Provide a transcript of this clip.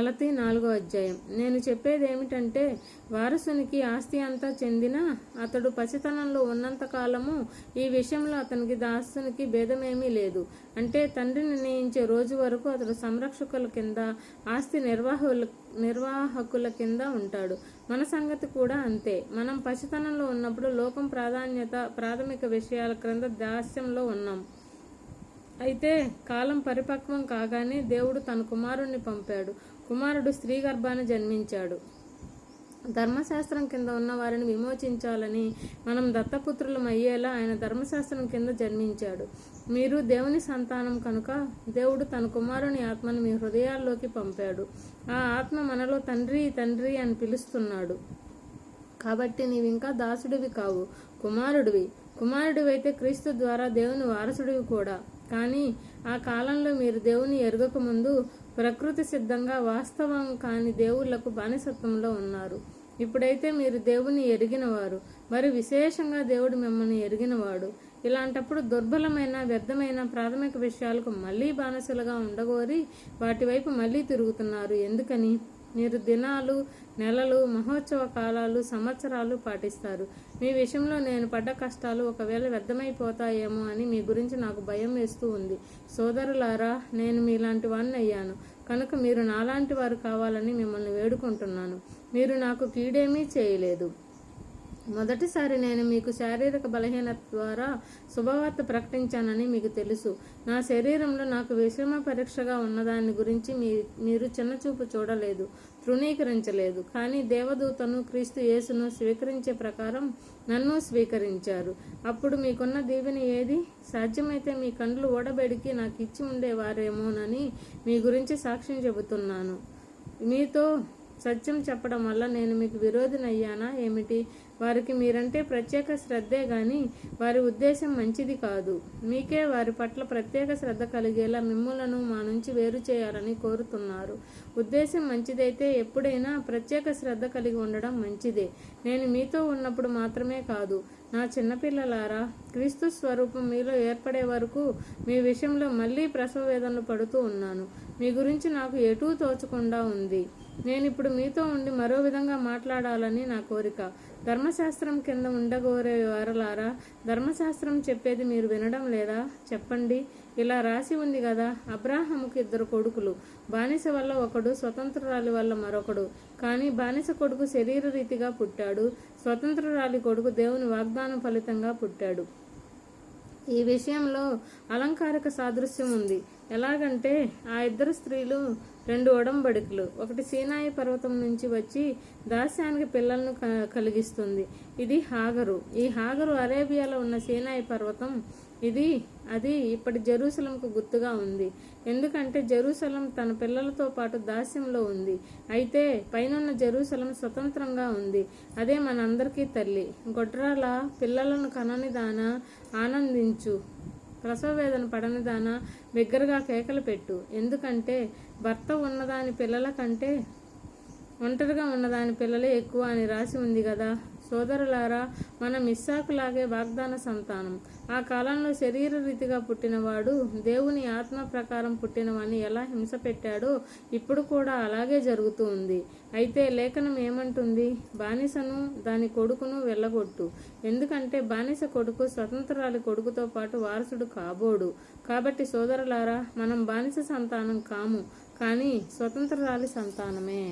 గలతి నాలుగో అధ్యాయం. నేను చెప్పేది ఏమిటంటే వారసునికి ఆస్తి అంతా చెందిన అతడు పసితనంలో ఉన్నంత కాలము ఈ విషయంలో అతనికి దాసునికి భేదమేమీ లేదు. అంటే తండ్రి నిర్ణయించే రోజు వరకు అతడు సంరక్షకుల కింద ఆస్తి నిర్వాహకుల నిర్వాహకుల కింద ఉంటాడు. మన సంగతి కూడా అంతే. మనం పసితనంలో ఉన్నప్పుడు లోకం ప్రాధాన్యత ప్రాథమిక విషయాల క్రింద దాస్యంలో ఉన్నాం. అయితే కాలం పరిపక్వం కాగానే దేవుడు తన కుమారుణ్ణి పంపాడు. కుమారుడు స్త్రీ గర్భాన్ని జన్మించాడు. ధర్మశాస్త్రం కింద ఉన్న వారిని విమోచించాలని మనం దత్తపుత్రులం అయ్యేలా ఆయన ధర్మశాస్త్రం కింద జన్మించాడు. మీరు దేవుని సంతానం కనుక దేవుడు తన కుమారుని ఆత్మను మీ హృదయాల్లోకి పంపాడు. ఆ ఆత్మ మనలో తండ్రి తండ్రి అని పిలుస్తున్నాడు. కాబట్టి నీవింకా దాసుడివి కావు కుమారుడివి. కుమారుడివైతే క్రీస్తు ద్వారా దేవుని వారసుడివి కూడా. కానీ ఆ కాలంలో మీరు దేవుని ఎరగక ముందు ప్రకృతి సిద్ధంగా వాస్తవం కాని దేవుళ్ళకు బానిసత్వంలో ఉన్నారు. ఇప్పుడైతే మీరు దేవుని ఎరిగినవారు. మరి విశేషంగా దేవుడు మిమ్మల్ని ఎరిగినవాడు. ఇలాంటప్పుడు దుర్బలమైన వ్యర్థమైన ప్రాథమిక విషయాలకు మళ్ళీ బానిసలుగా ఉండగోరి వాటి వైపు మళ్ళీ తిరుగుతున్నారు. ఎందుకని? మీరు దినాలు నెలలు మహోత్సవ కాలాలు సంవత్సరాలు పాటిస్తారు. మీ విషయంలో నేను పడ్డ కష్టాలు ఒకవేళ వ్యర్థమైపోతాయేమో అని మీ గురించి నాకు భయం వేస్తూ ఉంది. సోదరులారా నేను మీలాంటి వాడిని అయ్యాను. కనుక మీరు నాలాంటి వారు కావాలని మిమ్మల్ని వేడుకుంటున్నాను. మీరు నాకు కీడేమీ చేయలేదు. మొదటిసారి నేను మీకు శారీరక బలహీనత ద్వారా శుభవార్త ప్రకటించానని మీకు తెలుసు. నా శరీరంలో నాకు విషమ పరీక్షగా ఉన్నదాని గురించి మీ మీరు చిన్నచూపు చూడలేదు తృణీకరించలేదు. కానీ దేవదూతను క్రీస్తు యేసును స్వీకరించే ప్రకారం నన్ను స్వీకరించారు. అప్పుడు మీకున్న దీవెన ఏది? సాధ్యమైతే మీ కండ్లు ఓడబెడికి నాకు ఇచ్చి ఉండేవారేమోనని మీ గురించి సాక్ష్యం చెబుతున్నాను. మీతో సత్యం చెప్పడం వల్ల నేను మీకు విరోధినయ్యానా ఏమిటి? వారికి మీరంటే ప్రత్యేక శ్రద్ధే గాని వారి ఉద్దేశం మంచిది కాదు. మీకే వారి పట్ల ప్రత్యేక శ్రద్ధ కలిగేలా మిమ్ములను మా నుంచి వేరు చేయాలని కోరుతున్నారు. ఉద్దేశం మంచిదైతే ఎప్పుడైనా ప్రత్యేక శ్రద్ధ కలిగి ఉండడం మంచిదే. నేను మీతో ఉన్నప్పుడు మాత్రమే కాదు నా చిన్నపిల్లలారా క్రీస్తు స్వరూపం మీలో ఏర్పడే వరకు మీ విషయంలో మళ్ళీ ప్రసవ వేదనలు పడుతూ ఉన్నాను. మీ గురించి నాకు ఎటూ తోచకుండా ఉంది. నేను ఇప్పుడు మీతో ఉండి మరో విధంగా మాట్లాడాలని నా కోరిక. ధర్మశాస్త్రం కింద ఉండగోరే వారలారా ధర్మశాస్త్రం చెప్పేది మీరు వినడం లేదా? చెప్పండి. ఇలా రాసి ఉంది కదా అబ్రాహముకు ఇద్దరు కొడుకులు. బానిస వల్ల ఒకడు స్వతంత్రురాలి వల్ల మరొకడు. కానీ బానిస కొడుకు శరీర రీతిగా పుట్టాడు స్వతంత్రురాలి కొడుకు దేవుని వాగ్దానం ఫలితంగా పుట్టాడు. ఈ విషయంలో అలంకారిక సాదృశ్యం ఉంది. ఎలాగంటే ఆ ఇద్దరు స్త్రీలు రెండు ఒడంబడికలు. ఒకటి సీనాయి పర్వతం నుంచి వచ్చి దాస్యానికి పిల్లలను క- కలిగిస్తుంది. ఇది హాగరు. ఈ హాగరు అరేబియాలో ఉన్న సీనాయి పర్వతం. ఇది అది ఇప్పటి జెరూసలంకు గుర్తుగా ఉంది. ఎందుకంటే జెరూసలం తన పిల్లలతో పాటు దాస్యంలో ఉంది. అయితే పైనున్న జెరూసలం స్వతంత్రంగా ఉంది. అదే మనందరికీ తల్లి. గొడ్రాల పిల్లలను కనని దాన ఆనందించు. ప్రసవ వేదన పడని దాన బిగ్గరగా కేకలు పెట్టు. ఎందుకంటే భర్త ఉన్నదాని పిల్లల కంటే ఒంటరిగా ఉన్నదాని పిల్లలే ఎక్కువ అని రాసి ఉంది కదా. సోదరులారా మనం ఇస్సాకులాగే వాగ్దాన సంతానం. ఆ కాలంలో శరీర రీతిగా పుట్టినవాడు దేవుని ఆత్మ ప్రకారం పుట్టినవాని ఎలా హింస పెట్టాడో ఇప్పుడు కూడా అలాగే జరుగుతూ ఉంది. అయితే లేఖనం ఏమంటుంది? బానిసను దాని కొడుకును వెళ్ళగొట్టు. ఎందుకంటే బానిస కొడుకు స్వతంత్రాలి కొడుకుతో పాటు వారసుడు కాబోడు. కాబట్టి సోదరులారా మనం బానిస సంతానం కాము కానీ స్వతంత్రాలి సంతానమే.